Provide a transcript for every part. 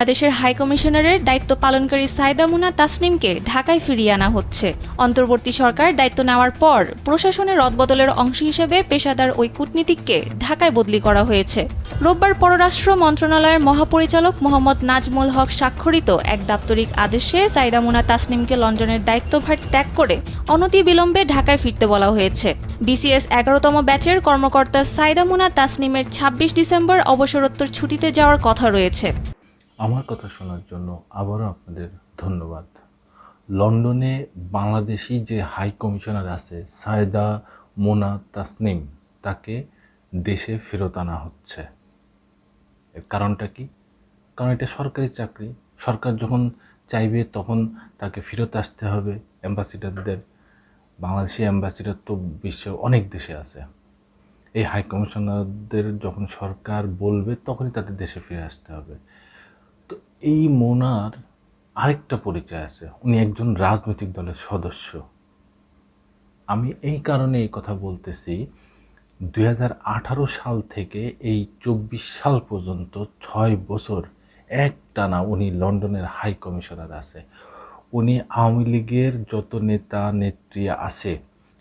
বাংলাদেশের হাইকমিশনারের দায়িত্ব পালনকারী সাইদা মুনা তাসনিমকে ঢাকায় ফিরিয়ে আনা হচ্ছে। অন্তর্বর্তী সরকার দায়িত্ব নেওয়ার পর প্রশাসনের রদবদলের অংশ হিসেবে পেশাদার ওই কূটনীতিককে ঢাকায় বদলি করা হয়েছে। রোববার পররাষ্ট্র মন্ত্রণালয়ের মহাপরিচালক মোহাম্মদ নাজমুল হক স্বাক্ষরিত এক দাপ্তরিক আদেশে সাইদা মুনা তাসনিমকে লন্ডনের দায়িত্বভার ত্যাগ করে অনতি বিলম্বে ঢাকায় ফিরতে বলা হয়েছে। বিসিএস এগারোতম ব্যাচের কর্মকর্তা সাইদা মুনা তাসনিমের ছাব্বিশ ডিসেম্বর অবসরোত্তর ছুটিতে যাওয়ার কথা রয়েছে। আমার কথা শোনার জন্য আবারও আপনাদের ধন্যবাদ। লন্ডনে বাংলাদেশি যে হাই কমিশনার আছে, সায়দা মোনা তাসনিম, তাকে দেশে ফেরত আনা হচ্ছে। এর কারণটা কি? কারণ এটা সরকারি চাকরি। সরকার যখন চাইবে তখন তাকে ফেরত আসতে হবে। অ্যাম্বাসিডারদের বাংলাদেশি অ্যাম্বাসিডার তো বিশ্বের অনেক দেশে আছে। এই হাই কমিশনারদের যখন সরকার বলবে, তখনই তাদের দেশে ফিরে আসতে হবে। তো এই মোনার আরেকটা পরিচয় আছে। উনি একজন রাজনৈতিক দলের সদস্য। আমি এই কারণে এই কথা বলতেছি দু হাজার আঠারো সাল থেকে এই চব্বিশ সাল পর্যন্ত ছয় বছর একটানা উনি লন্ডনের হাই কমিশনার আছে। উনি আওয়ামী লীগের যত নেতা, নেত্রী আছে,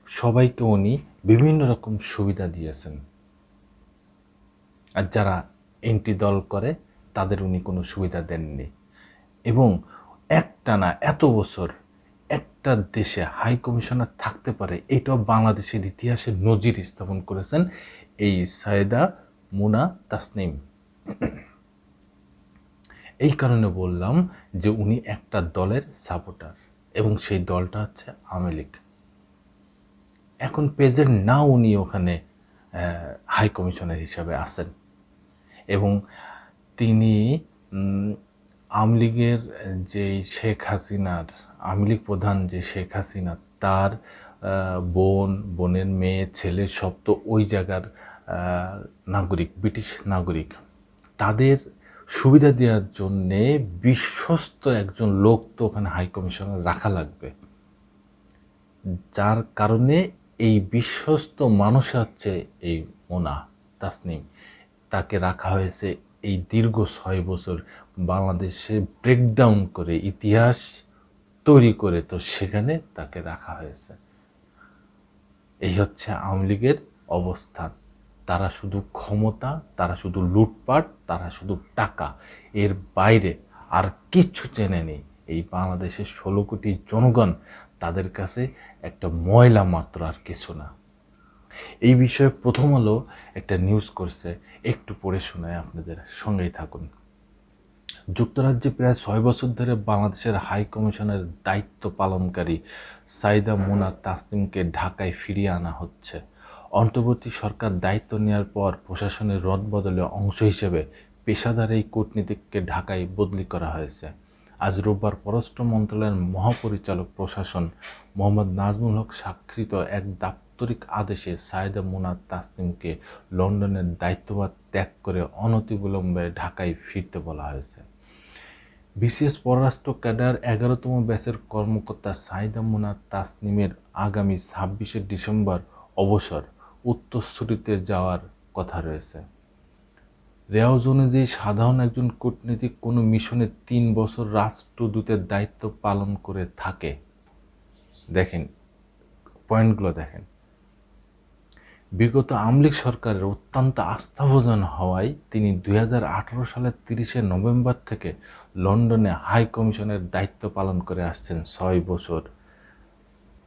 সবাইকে উনি বিভিন্ন রকম সুবিধা দিয়েছেন। আর যারা এন্টি দল করে তাদের উনি কোনো সুবিধা দেননি। এবং একটানা এত বছর একটা দেশে হাই কমিশনার থাকতে পারে, এটাও বাংলাদেশের ইতিহাসে নজির স্থাপন করেছেন এই সায়দা মুনা তাসনিম। এই কারণে বললাম যে উনি একটা দলের সাপোর্টার এবং সেই দলটা হচ্ছে আওয়ামী লীগ। এখন প্রেজেন্ট না উনি ওখানে হাই কমিশনার হিসাবে আছেন। এবং তিনি আওয়ামী লীগের যে শেখ হাসিনার, আওয়ামী লীগ প্রধান যে শেখ হাসিনা, তার বোন, বোনের মেয়ে, ছেলে সব তো ওই জায়গার নাগরিক, ব্রিটিশ নাগরিক। তাদের সুবিধা দেওয়ার জন্যে বিশ্বস্ত একজন লোক তো ওখানে হাই কমিশনার রাখা লাগবে। যার কারণে এই বিশ্বস্ত মানুষ হচ্ছে এই মোনা তাসনিম। তাকে রাখা হয়েছে এই দীর্ঘ ছয় বছর বাংলাদেশে ব্রেকডাউন করে ইতিহাস তৈরি করে তো সেখানে তাকে রাখা হয়েছে। এই হচ্ছে আওয়ামী লীগের অবস্থান। তারা শুধু ক্ষমতা, তারা শুধু লুটপাট, তারা শুধু টাকা। এর বাইরে আর কিচ্ছু চেনে নেই। এই বাংলাদেশের ষোলো কোটি জনগণ তাদের কাছে একটা ময়লা মাত্র আর কিছু না। এই বিষয়ে প্রথম আলো একটা নিউজ করছে। একটু পড়ে শোনায় আপনাদের সঙ্গেই থাকুন। যুক্তরাজ্যে প্রায় ছয় বছর ধরে বাংলাদেশের হাই কমিশনের দায়িত্ব পালনকারী সাইদা মোনা তাসনিমকে ঢাকায় ফিরিয়ে আনা হচ্ছে। অন্তর্বর্তী সরকার দায়িত্ব নেওয়ার পর প্রশাসনের রদবদলের অংশ হিসেবে পেশাদার এই কূটনীতিককে ঢাকায় বদলি করা হয়েছে। আজ রোববার পররাষ্ট্র মন্ত্রণালয়ের মহাপরিচালক প্রশাসন মোহাম্মদ নাজমুল হক স্বাক্ষরিত এক দাপ্তরিক আদেশে সায়েদা মোনা তাসনিমকে লন্ডনের দায়িত্বভার ত্যাগ করে অনতিবিলম্বে ঢাকায় ফিরতে বলা হয়েছে। বিশেষ পররাষ্ট্র ক্যাডার এগারোতম ব্যাচের কর্মকর্তা সাইদা মুনা তাসনিমের আগামী ছাব্বিশে ডিসেম্বর অবসর, উত্তরসূরিতে যাওয়ার কথা রয়েছে। রেওয়াজ অনুযায়ী সাধারণ একজন কূটনীতিক কোনো মিশনে তিন বছর রাষ্ট্রদূতের দায়িত্ব পালন করে থাকে। দেখেন, পয়েন্টগুলো দেখেন। বিগত আমলিক সরকারের অত্যন্ত আস্থাভোজন হওয়ায় তিনি দু হাজার আঠারো সালের তিরিশে নভেম্বর থেকে লন্ডনে হাই কমিশনের দায়িত্ব পালন করে আসছেন ছয় বছর।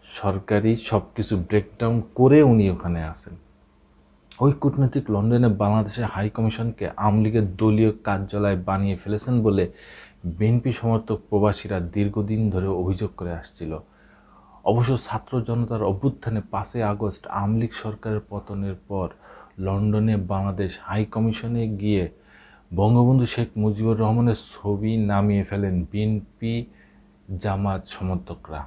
সরকারি সব কিছু ব্রেকডাউন করে উনি ওখানে আছেন। ওই কূটনৈতিক লন্ডনে বাংলাদেশের হাই কমিশনকে আওয়ামী লীগের দলীয় কার্যালয় বানিয়ে ফেলেছেন বলে বিএনপি সমর্থক প্রবাসীরা দীর্ঘদিন ধরে অভিযোগ করে আসছিল। অবশ্য ছাত্র জনতার অভ্যুত্থানে পাঁচই আগস্ট আওয়ামী লীগ সরকারের পতনের পর লন্ডনে বাংলাদেশ হাই কমিশনে গিয়ে বঙ্গবন্ধু শেখ মুজিবুর রহমানের ছবি নামিয়ে ফেলেন বিএনপি জামাত সমর্থকরা।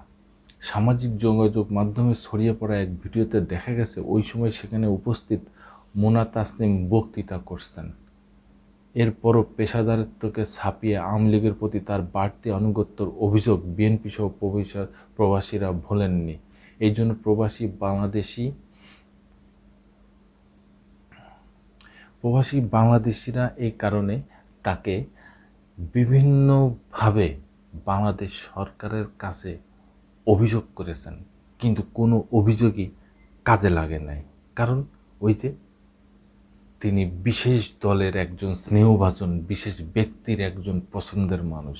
সামাজিক যোগাযোগ মাধ্যমে ছড়িয়ে পড়া এক ভিডিওতে দেখা গেছে, ওই সময় সেখানে উপস্থিত মোনা তাসনিম বক্তৃতা করছেন। এরপরও পেশাদারিত্বকে ছাপিয়ে আওয়ামী লীগের প্রতি তার বাড়তি আনুগত্যর অভিযোগ বিএনপি সহ প্রবাসী- প্রবাসীরা ভোলেননি। এই জন্য প্রবাসী বাংলাদেশি প্রবাসী বাংলাদেশিরা এই কারণে তাকে বিভিন্নভাবে বাংলাদেশ সরকারের কাছে অভিযোগ করেছেন। কিন্তু কোনো অভিযোগই কাজে লাগে নাই। কারণ ওই যে তিনি বিশেষ দলের একজন স্নেহভাজন, বিশেষ ব্যক্তির একজন পছন্দের মানুষ।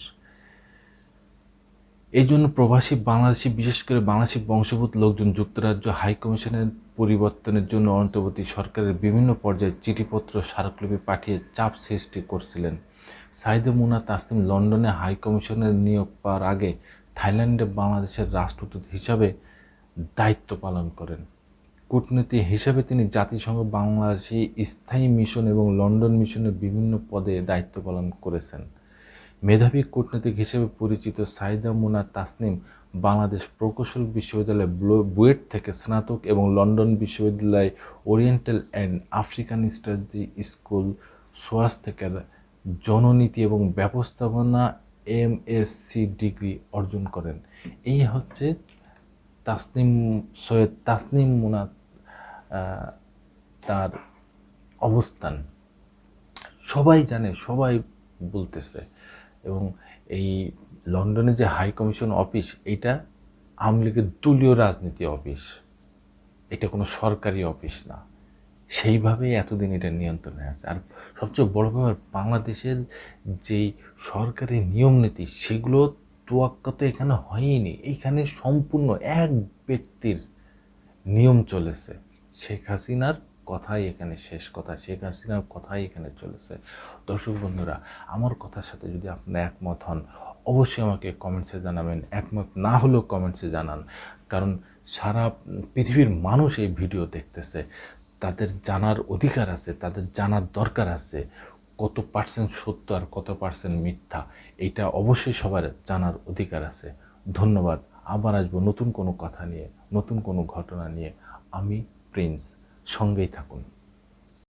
এই জন্য প্রবাসী বাংলাদেশি, বিশেষ করে বাংলাদেশি বংশোদ্ভূত লোকজন যুক্তরাজ্য হাই কমিশনের পরিবর্তনের জন্য অন্তর্বর্তী সরকারের বিভিন্ন পর্যায়ে চিঠিপত্র, স্মারকলিপি পাঠিয়ে চাপ সৃষ্টি করছিলেন। সাইদে মুনা তাসলিম লন্ডনে হাই কমিশনের নিয়োগ পাওয়ার আগে থাইল্যান্ডে বাংলাদেশের রাষ্ট্রদূত হিসাবে দায়িত্ব পালন করেন। কূটনীতি হিসেবে তিনি জাতিসংঘ, বাংলাদেশি স্থায়ী মিশন এবং লন্ডন মিশনের বিভিন্ন পদে দায়িত্ব পালন করেছেন। মেধাবী কূটনীতিক হিসেবে পরিচিত সাইদা মুনা তাসনিম বাংলাদেশ প্রকৌশল বিশ্ববিদ্যালয় বুয়েট থেকে স্নাতক এবং লন্ডন বিশ্ববিদ্যালয় Oriental and African study school SOAS থেকে জননীতি এবং ব্যবস্থাপনা এমএসসি ডিগ্রি অর্জন করেন। এই হচ্ছে তাসনিম সৈয়দ তাসনিম মুনা তার অবস্থান। সবাই জানে, সবাই বলতেছে। এবং এই লন্ডনে যে হাই কমিশন অফিস এটা আওয়ামী লীগের দলীয় রাজনীতি অফিস এটা কোনো সরকারি অফিস না। সেইভাবেই এতদিন এটা নিয়ন্ত্রণে আছে। আর সবচেয়ে বড় ব্যাপার, বাংলাদেশের যেই সরকারি নিয়ম নীতি সেগুলো তোয়াক্কা তো এখানে হয়নি এইখানে সম্পূর্ণ এক ব্যক্তির নিয়ম চলেছে। শেখ হাসিনার কথাই এখানে শেষ কথা, শেখ হাসিনার কথাই এখানে চলেছে। দর্শক বন্ধুরা, আমার কথার সাথে যদি আপনি একমত হন, অবশ্যই আমাকে কমেন্টসে জানাবেন। একমত না হলেও কমেন্টসে জানান। কারণ সারা পৃথিবীর মানুষ এই ভিডিও দেখতেছে। তাদের জানার অধিকার আছে, তাদের জানার দরকার আছে। কত পার্সেন্ট সত্য আর কত পার্সেন্ট মিথ্যা এটা অবশ্যই সবার জানার অধিকার আছে। ধন্যবাদ। আবার আসব নতুন কোনো কথা নিয়ে, নতুন কোনো ঘটনা নিয়ে। আমি প্রিন্স সঙ্গেই থাকুন।